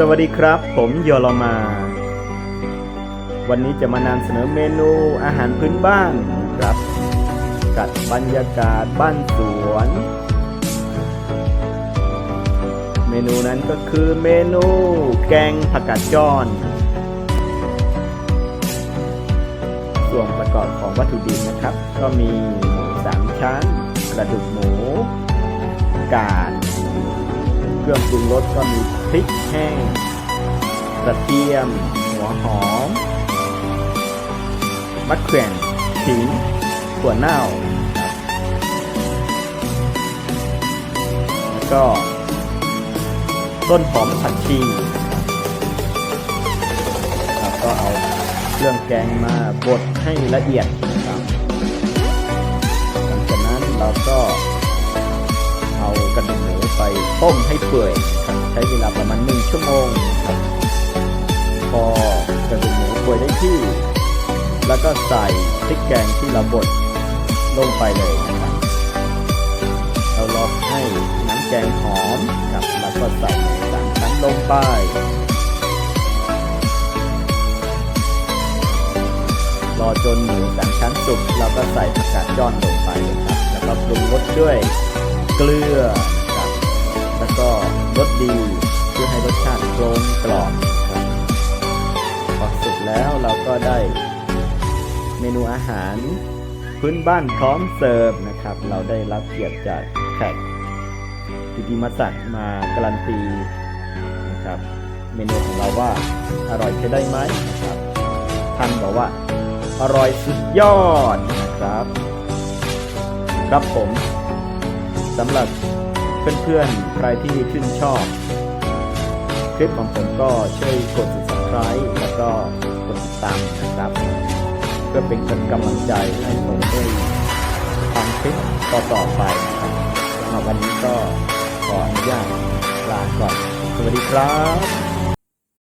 สวัสดีครับ ผมโยโลมา วันนี้จะมานำเสนอเมนูอาหารพื้นบ้านครับ กัดบรรยากาศบ้านสวน เมนูนั้นก็คือเมนูแกงผักกาดจ้อน ส่วนประกอบของวัตถุดิบนะครับ ก็มีหมูสามชั้น กระดูกหมู กาด เครื่องปรุงรสก็มีพริกแห้งกระเทียม หัวหอมมะเขือขิงถั่วเน่าแล้วก็ต้นหอมผักชีแล้วก็เอาเครื่องแกงมาบดให้ละเอียดครับหลังจากนั้นเราก็ ต้มให้เปื่อยครับใช้เวลาประมาณหนึ่งชั่วโมงครับพอกระดูกหมูเปื่อยได้ที่ แล้วก็ใส่พริกแกงที่เราบดลงไปเลยนะครับเราลอกให้น้ำแกงหอมครับแล้วก็ใส่หมูสามชั้นลงไปรอจนหมูสามชั้นสุกเราก็ใส่ผักกาดจ้อนลงไปนะครับแล้วก็ปรุงรสด้วยเกลือ รสดีเพื่อให้รสชาติกลมกล่อมครับพอสุกแล้วเราก็ได้เมนูอาหารพื้นบ้านพร้อมเสิร์ฟนะครับ เราได้รับเกียรติจากแขกกิติมศักดิ์มาการันตีนะครับเมนูของเราว่าอร่อยใช้ได้ไหมนะครับท่านบอกว่าอร่อยสุดยอดนะครับ ครับผมสำหรับ เพื่อนๆ ใครที่ชื่นชอบ คลิปของผมก็ช่วยกด subscribe แล้วก็กดติดตามนะครับ เพื่อเป็นกำลังใจให้ผมได้ทำคลิปต่อๆไปนะครับสำหรับวันนี้ก็ขออนุญาตลาก่อน สวัสดีครับ